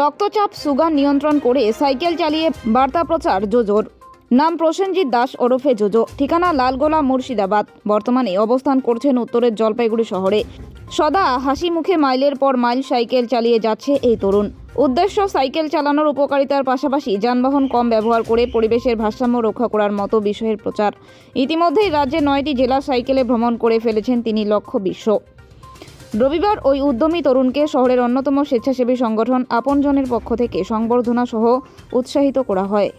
রক্তচাপ, সুগার নিয়ন্ত্রণ করে সাইকেল চালিয়ে বার্তা প্রচার, জোজোর। নাম প্রসেনজিৎ দাস, ওরফে জোজো। ঠিকানা লালগোলা, মুর্শিদাবাদ। বর্তমানে অবস্থান করছেন উত্তরের জলপাইগুড়ি শহরে। সদা হাসি মুখে মাইলের পর মাইল সাইকেল চালিয়ে যাচ্ছে এই তরুণ। উদ্দেশ্য সাইকেল চালানোর উপকারিতার পাশাপাশি যানবাহন কম ব্যবহার করে পরিবেশের ভারসাম্য রক্ষা করার মতো বিষয়ের প্রচার। ইতিমধ্যেই রাজ্যে নয়টি জেলা সাইকেলে ভ্রমণ করে ফেলেছেন তিনি লক্ষ্য বিশ্ব। রবিবার ওই উদ্যমী তরুণকে শহরের অন্যতম স্বেচ্ছাসেবী সংগঠন আপনজনের পক্ষ থেকে সংবর্ধনা সহ উৎসাহিত করা হয়।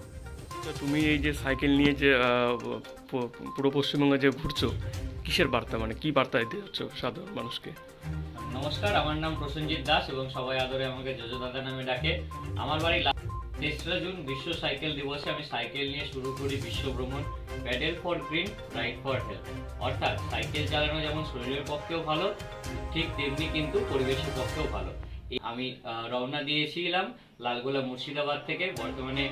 তুমি এই যে সাইকেল নিয়ে যে পুরো পশ্চিমবঙ্গে যে ঘুরছো কিসের বার্তা? মানে কি বার্তা দিতে যাচ্ছ সাধারণ মানুষকে? নমস্কার আমার নাম প্রসেনজিৎ দাস এবং সবাই আদরে আমাকে যোজো দাদা নামে ডাকে। আমার বাড়ি লা- তেসরা জুন বিশ্ব সাইকেল দিবসে আমি সাইকেল নিয়ে শুরু করি বিশ্ব ভ্রমণ। Pedal for green, ride for health. অর্থাৎ সাইকেল চালানো যেমন শরীরের পক্ষেও ভালো, ঠিক তেমনি কিন্তু পরিবেশের পক্ষেও ভালো। আমি রওনা দিয়েছিলাম লালগোলা মুর্শিদাবাদ থেকে। বর্তমানে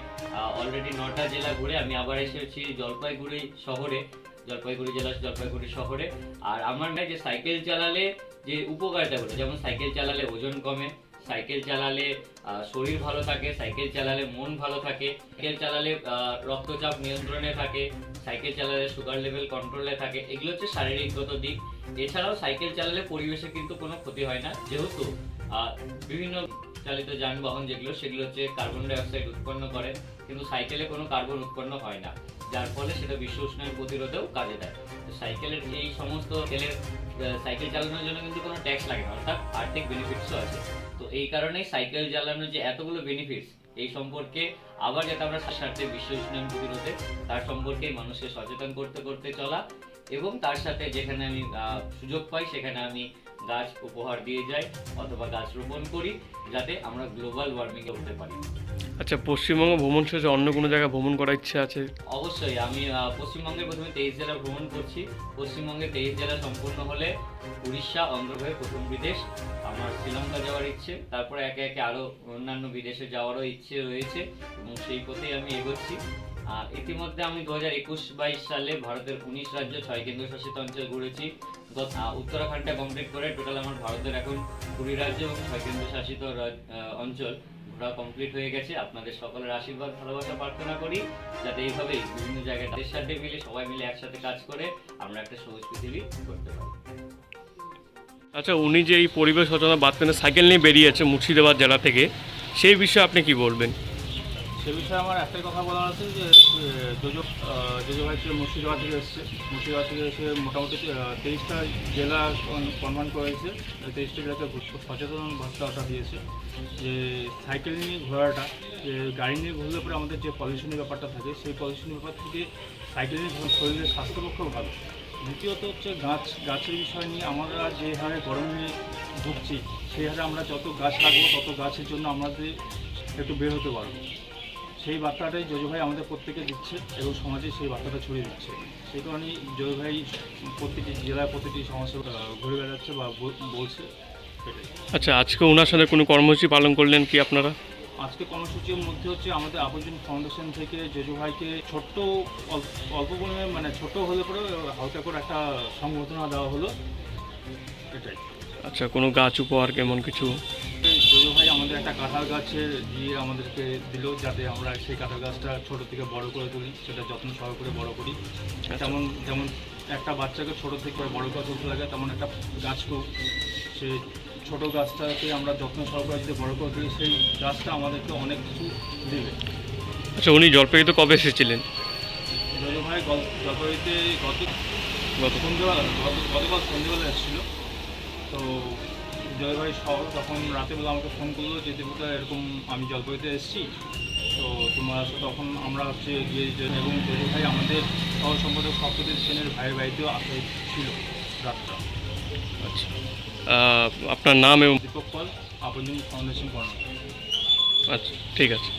অলরেডি নটা জেলা ঘুরে আমি আবার এসেছি জলপাইগুড়ি শহরে, জলপাইগুড়ি জেলার জলপাইগুড়ি শহরে। আর আমার যে সাইকেল চালালে যে উপকারিতাগুলো যেমন সাইকেল চালালে ওজন কমে সাইকেল চালালে শরীর ভালো থাকে, সাইকেল চালালে মন ভালো থাকে, সাইকেল চালালে রক্তচাপ নিয়ন্ত্রণে থাকে, সাইকেল চালালে সুগার লেভেল কন্ট্রোলে থাকে, এগুলো হচ্ছে শারীরিকগত দিক। এছাড়াও সাইকেল চালালে পরিবেশে কিন্তু কোনো ক্ষতি হয় না, যেহেতু বিভিন্ন চালিত যানবাহন যেগুলো, সেগুলো হচ্ছে কার্বন ডাই অক্সাইড উৎপন্ন করে, কিন্তু সাইকেলে কোনো কার্বন উৎপন্ন হয় না। যার ফলে সেটা বিশ্ব উষ্ণায়ন প্রতিরোধেও কাজে দেয়। তো সাইকেলের এই সমস্ত তেলের সাইকেল চালানোর জন্য কিন্তু কোনো ট্যাক্স লাগে না, অর্থাৎ আর্থিক বেনিফিটসও আছে। তো এই কারণেই সাইকেল চালানোর যে এতগুলো বেনিফিটস এই সম্পর্কে আবার যাতে আমরা স্বার্থে বিশ্ব উষ্ণায়ন প্রতিরোধে, তার সম্পর্কে মানুষকে সচেতন করতে করতে চলা এবং তার সাথে যেখানে আমি সুযোগ পাই, সেখানে আমি গাছ উপহার দিয়ে যাই অথবা গাছ রোপণ করি যাতে আমরা গ্লোবাল ওয়ার্মিং উঠতে পারি। আচ্ছা পশ্চিমবঙ্গ ভ্রমণ শেষে অন্য কোনো জায়গায় ভ্রমণ করার ইচ্ছে আছে? অবশ্যই আমি পশ্চিমবঙ্গে প্রথমে তেইশ জেলা ভ্রমণ করছি। পশ্চিমবঙ্গে তেইশ জেলা সম্পূর্ণ হলে উড়িষ্যা অন্ধ্রপ্রদেশ প্রথম বিদেশ আমার শ্রীলঙ্কা যাওয়ার ইচ্ছে। তারপরে একে একে আরও অন্যান্য বিদেশে যাওয়ারও ইচ্ছে রয়েছে এবং সেই পথেই আমি এগোচ্ছি। আর ইতিমধ্যে আমি দু হাজার একুশ বাইশ সালে ভারতের উনিশ রাজ্য, ছয় কেন্দ্রশাসিত অঞ্চল ঘুরেছি। উত্তরাখণ্ডটা কমপ্লিট করে টোটাল আমার ভারতের এখন কুড়ি রাজ্য এবং ছয় কেন্দ্রশাসিত অঞ্চল ঘোরা কমপ্লিট হয়ে গেছে। আপনাদের সকলের আশীর্বাদ, ভালোবাসা, প্রার্থনা করি যাতে এইভাবেই বিভিন্ন জায়গায় তাদের সাথে মিলে সবাই মিলে একসাথে কাজ করে আমরা একটা সবুজ পৃথিবী করতে পারি। আচ্ছা উনি যে এই পরিবেশ সচেতন নিয়ে সাইকেল নিয়ে বেরিয়েছে মুর্শিদাবাদ জেলা থেকে, সেই বিষয়ে আপনি কি বলবেন? সে বিষয়ে আমার একটাই কথা বলার আছে যে যোজো যোজো ভাই ছিল মুর্শিদাবাদ থেকে এসছে। মুর্শিদাবাদ থেকে এসে মোটামুটি তেইশটা জেলা কনভার্ট করেছে। তেইশটা ঘুর- সচেতন বার্তাটা দিয়েছে যে, সাইকেল নিয়ে ঘোরাটা, যে গাড়ি নিয়ে ঘুরলে পরে আমাদের যে পলিউশনের ব্যাপারটা থাকে, সেই পলিউশনের ব্যাপার থেকে সাইকেল নিয়ে শরীরের স্বাস্থ্যপক্ষেও ভালো। দ্বিতীয়ত হচ্ছে গাছ, গাছের বিষয় নিয়ে আমরা যে হারে গরমে ভুগছি, সেই হারে আমরা যত গাছ লাগাবো তত গাছের জন্য আমাদের একটু বের হতে পারব। সেই বার্তাটাই জয় ভাই আমাদের প্রত্যেকে দিচ্ছে এবং সমাজে সেই বার্তাটা ছড়িয়ে দিচ্ছে। সেই কারণেই জয় ভাই প্রতিটি জেলায় প্রতিটি সমস্যা ঘুরে বেড়াচ্ছে বা বলছে আচ্ছা আজকে ওনার সাথে কোনো কর্মসূচি পালন করলেন কি আপনারা? আজকে কর্মসূচির মধ্যে হচ্ছে আমাদের আবর্জন ফাউন্ডেশন থেকে জেজু ভাইকে ছোট্ট অল্প অল্প পরিমাণে মানে ছোট হলে পরে হালকা করে একটা সংবর্ধনা দেওয়া হলো। এটাই। আচ্ছা কোনো গাছ উপহার কেমন কিছু? জয় ভাই আমাদের একটা কাঁঠাল গাছে দিয়ে আমাদেরকে দিল যাতে আমরা সেই কাঁঠাল গাছটা ছোট থেকে বড় করে তুলি সেটা যত্ন সহকারে বড় করি। যেমন যেমন একটা বাচ্চাকে ছোট থেকে বড় করে তুলতে লাগে তেমন একটা গাছকেও সে ছোট গাছটাকে আমরা যত্ন সহকারে যদি বড় করে দিই সেই গাছটা আমাদেরকে অনেক কিছু দেবে। আচ্ছা উনি জলপাইগুড়িতে কবে এসেছিলেন? জয় ভাই জলপাইগুড়িতে গত গত সন্ধ্যেবেলা গত- গতকাল সন্ধ্যেবেলা এসেছিল। তো জয় শহর তখন রাতেবেলা আমাকে ফোন করল যে দেবতা এরকম আমি জলপাইগুড়িতে এসেছি। তো তোমার আসলে তখন আমরা হচ্ছে গিয়ে এবং দেবু ভাই আমাদের সহ সম্পাদক সপ্তদেব সেনের ভাইয়ের বাড়িতেও আসে ছিল রাতটা আচ্ছা। আপনার নাম এবং দীপক পাল আপনজন ফাউন্ডেশন কর্নার আচ্ছা ঠিক আছে।